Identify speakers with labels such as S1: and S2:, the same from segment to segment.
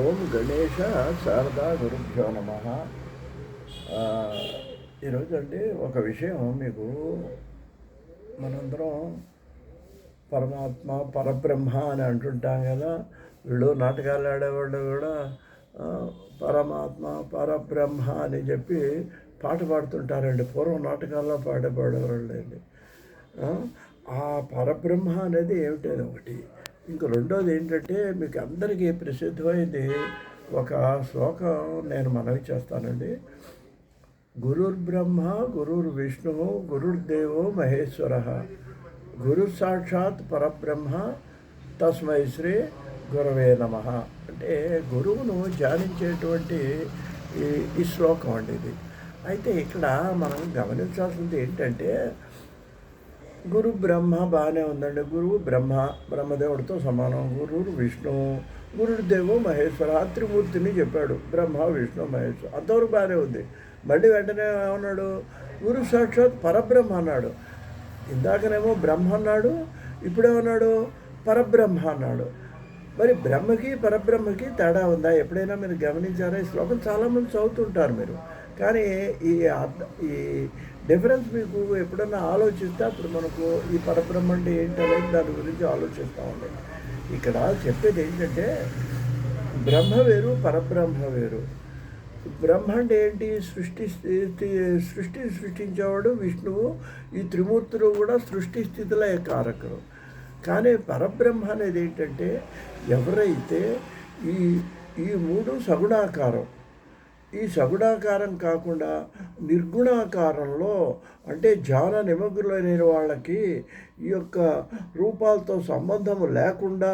S1: ఓం గణేష శారదా గురుభ్యో నమ ఈరోజు అండి ఒక విషయం మీకు మనందరం పరమాత్మ పరబ్రహ్మ అని అంటుంటాం కదా వీళ్ళు నాటకాలు ఆడేవాళ్ళు కూడా పరమాత్మ పరబ్రహ్మ అని చెప్పి పాట పాడుతుంటారండి పూర్వం నాటకాల్లో పాట పాడేవాళ్ళు ఆ పరబ్రహ్మ అనేది ఏమిటది ఒకటి ఇంక రెండోది ఏంటంటే మీకు అందరికీ ప్రసిద్ధమైంది ఒక శ్లోకం నేను మనవి చేస్తానండి గురుర్ బ్రహ్మ గురుర్ విష్ణువు గురుర్దేవో మహేశ్వర గురు సాక్షాత్ పరబ్రహ్మ తస్మై శ్రీ గురవే నమ అంటే గురువును ధ్యానించేటువంటి ఈ శ్లోకం అండి ఇది అయితే ఇక్కడ మనం గమనించాల్సింది ఏంటంటే గురు బ్రహ్మ బాగానే ఉందండి గురువు బ్రహ్మ బ్రహ్మదేవుడితో సమానం గురువు విష్ణు దేవు మహేశ్వర త్రిమూర్తిని చెప్పాడు బ్రహ్మ విష్ణు మహేశ్వర అంతవరకు బాగానే ఉంది మళ్ళీ వెంటనే ఏమన్నాడు గురు సాక్షాత్ పరబ్రహ్మ అన్నాడు ఇందాకనేమో బ్రహ్మ అన్నాడు ఇప్పుడేమన్నాడు పరబ్రహ్మ అన్నాడు మరి బ్రహ్మకి పరబ్రహ్మకి తేడా ఉందా ఎప్పుడైనా మీరు గమనించారా ఈ శ్లోకం చాలామంది చదువుతుంటారు మీరు కానీ ఈ ఈ డిఫరెన్స్ మీకు ఎప్పుడన్నా ఆలోచిస్తే అప్పుడు మనకు ఈ పరబ్రహ్మ అంటే ఏంటనేది దాని గురించి ఆలోచిస్తూ ఉండే ఇక్కడ చెప్పేది ఏంటంటే బ్రహ్మ వేరు పరబ్రహ్మ వేరు బ్రహ్మ అంటే ఏంటి సృష్టి సృష్టి సృష్టించేవాడు విష్ణువు ఈ త్రిమూర్తులు కూడా సృష్టి స్థితిలో కారకులు కానీ పరబ్రహ్మ అనేది ఏంటంటే ఎవరైతే ఈ ఈ మూడు సగుణాకారం ఈ సగుణాకారం కాకుండా నిర్గుణాకారంలో అంటే జాన నిమగ్నులైన వాళ్ళకి ఈ యొక్క రూపాలతో సంబంధం లేకుండా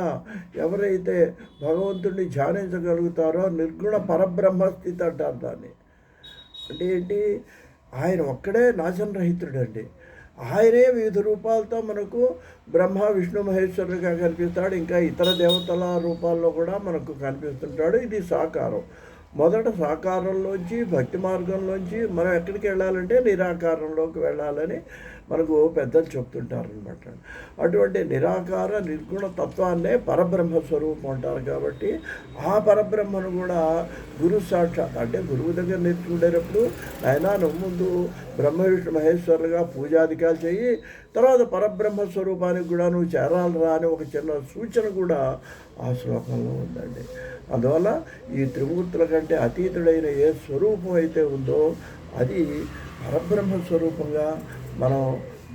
S1: ఎవరైతే భగవంతుడిని ధ్యానించగలుగుతారో నిర్గుణ పరబ్రహ్మ స్థితి అంటారు దాన్ని అంటే ఏంటి ఆయన ఒక్కడే అండి ఆయనే వివిధ రూపాలతో మనకు బ్రహ్మ విష్ణు మహేశ్వరుడిగా కనిపిస్తాడు ఇంకా ఇతర దేవతల రూపాల్లో కూడా మనకు కనిపిస్తుంటాడు ఇది సాకారం మొదట సాకారంలోంచి భక్తి మార్గంలోంచి మనం ఎక్కడికి వెళ్ళాలంటే నిరాకారంలోకి వెళ్ళాలని మనకు పెద్దలు చెప్తుంటారు అనమాట అటువంటి నిరాకార నిర్గుణ తత్వాన్నే పరబ్రహ్మ స్వరూపం అంటారు కాబట్టి ఆ పరబ్రహ్మను కూడా గురు సాక్షాత్ అంటే గురువు దగ్గర నేర్చుకునేటప్పుడు ఆయన నువ్వు ముందు బ్రహ్మ విష్ణు మహేశ్వరులుగా పూజాధికారులు చేయి తర్వాత పరబ్రహ్మ స్వరూపానికి కూడా నువ్వు చేరాలరా అని ఒక చిన్న సూచన కూడా ఆ శ్లోకంలో ఉందండి అందువల్ల ఈ త్రిమూర్తుల కంటే అతీతుడైన ఏ స్వరూపం అయితే ఉందో అది పరబ్రహ్మ స్వరూపంగా మనం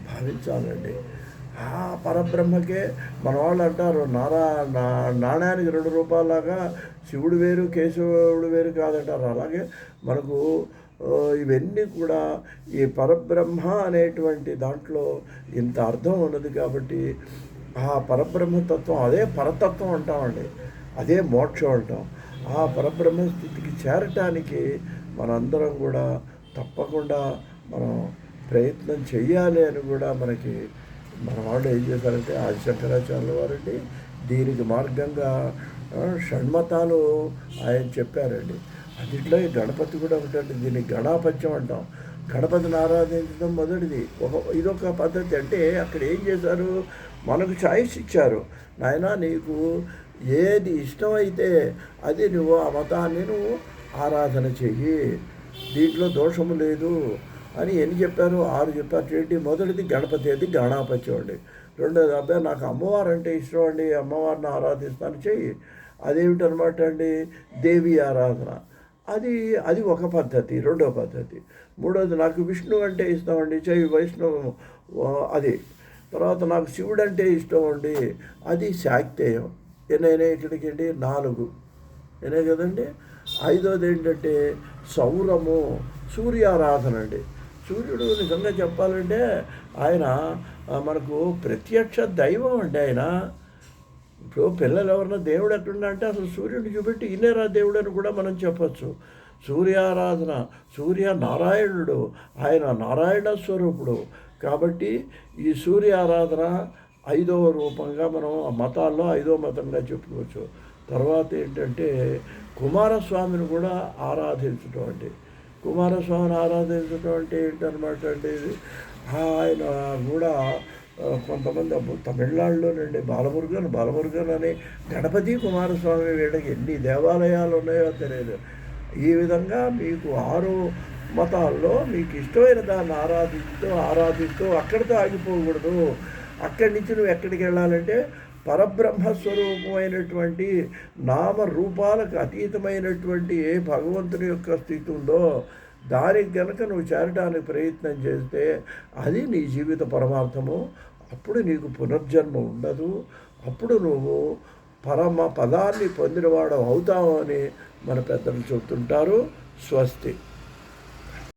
S1: భావించాలండి ఆ పరబ్రహ్మకే మన వాళ్ళు అంటారు నారా నాణ్యానికి రెండు రూపాయలాగా శివుడు వేరు కేశవుడు వేరు కాదంటారు అలాగే మనకు ఇవన్నీ కూడా ఈ పరబ్రహ్మ అనేటువంటి దాంట్లో ఇంత అర్థం ఉన్నది కాబట్టి ఆ పరబ్రహ్మతత్వం అదే పరతత్వం అంటామండి అదే మోక్షం అంటాం ఆ పరబ్రహ్మ స్థితికి చేరటానికి మనందరం కూడా తప్పకుండా మనం ప్రయత్నం చేయాలి అని కూడా మనకి మన వాళ్ళు ఏం చేశారంటే ఆది శంకరాచార్య వారండి దీనికి మార్గంగా షణ్మతాలు ఆయన చెప్పారండి ఈ గణపతి కూడా ఒకటండి దీన్ని గణాపత్యం అంటాం గణపతిని ఆరాధించడం మొదటిది ఒక ఇదొక పద్ధతి అంటే అక్కడ ఏం చేశారు మనకు ఛాయిస్ ఇచ్చారు నాయన నీకు ఏది ఇష్టమైతే అది నువ్వు ఆ మతాన్ని నువ్వు ఆరాధన చెయ్యి దీంట్లో దోషము లేదు అని ఎన్ని చెప్పారు ఆరు చెప్పారు ఏంటి మొదటిది గణపతి అది గణాపతి అండి రెండోది అబ్బాయి నాకు అమ్మవారు అంటే ఇష్టం అండి అమ్మవారిని ఆరాధిస్తాను చెయ్యి అదేమిటనమాట అండి దేవి ఆరాధన అది అది ఒక పద్ధతి రెండో పద్ధతి మూడోది నాకు విష్ణు అంటే ఇష్టం అండి చెయ్యి వైష్ణవం అది తర్వాత నాకు శివుడు అంటే ఇష్టం అండి అది శాక్తేయం ఎన్నైనా ఇక్కడికి అండి నాలుగు ఏనే కదండి ఐదోది ఏంటంటే సౌరము సూర్యారాధన అండి సూర్యుడు నిజంగా చెప్పాలంటే ఆయన మనకు ప్రత్యక్ష దైవం అండి ఆయన ఇప్పుడు పిల్లలు ఎవరన్నా దేవుడు ఎక్కడున్నా అంటే అసలు సూర్యుడిని చూపెట్టి ఈయనేరా దేవుడు అని కూడా మనం చెప్పచ్చు సూర్యారాధన సూర్య నారాయణుడు ఆయన నారాయణ స్వరూపుడు కాబట్టి ఈ సూర్యారాధన ఐదవ రూపంగా మనం ఆ మతాల్లో ఐదవ మతంగా చెప్పుకోవచ్చు తర్వాత ఏంటంటే కుమారస్వామిని కూడా ఆరాధించడం అండి కుమారస్వామిని ఆరాధించినటువంటి ఏంటనమాట అంటే ఇది ఆయన కూడా కొంతమంది తమిళనాడులో నుండి బాలమురుగన్ బాలమురుగన్ అని గణపతి కుమారస్వామి వీళ్ళకి ఎన్ని దేవాలయాలు ఉన్నాయో తెలియదు ఈ విధంగా మీకు ఆరు మతాల్లో మీకు ఇష్టమైన దాన్ని ఆరాధిస్తూ ఆరాధిస్తూ అక్కడితో ఆగిపోకూడదు అక్కడి నుంచి నువ్వు ఎక్కడికి వెళ్ళాలంటే పరబ్రహ్మస్వరూపమైనటువంటి నామరూపాలకు అతీతమైనటువంటి ఏ భగవంతుని యొక్క స్థితి ఉందో దానికి గనక నువ్వు చేరడానికి ప్రయత్నం చేస్తే అది నీ జీవిత పరమార్థము అప్పుడు నీకు పునర్జన్మ ఉండదు అప్పుడు నువ్వు పరమ పదాన్ని పొందినవాడు అవుతావు అని మన పెద్దలు చెబుతుంటారు స్వస్తి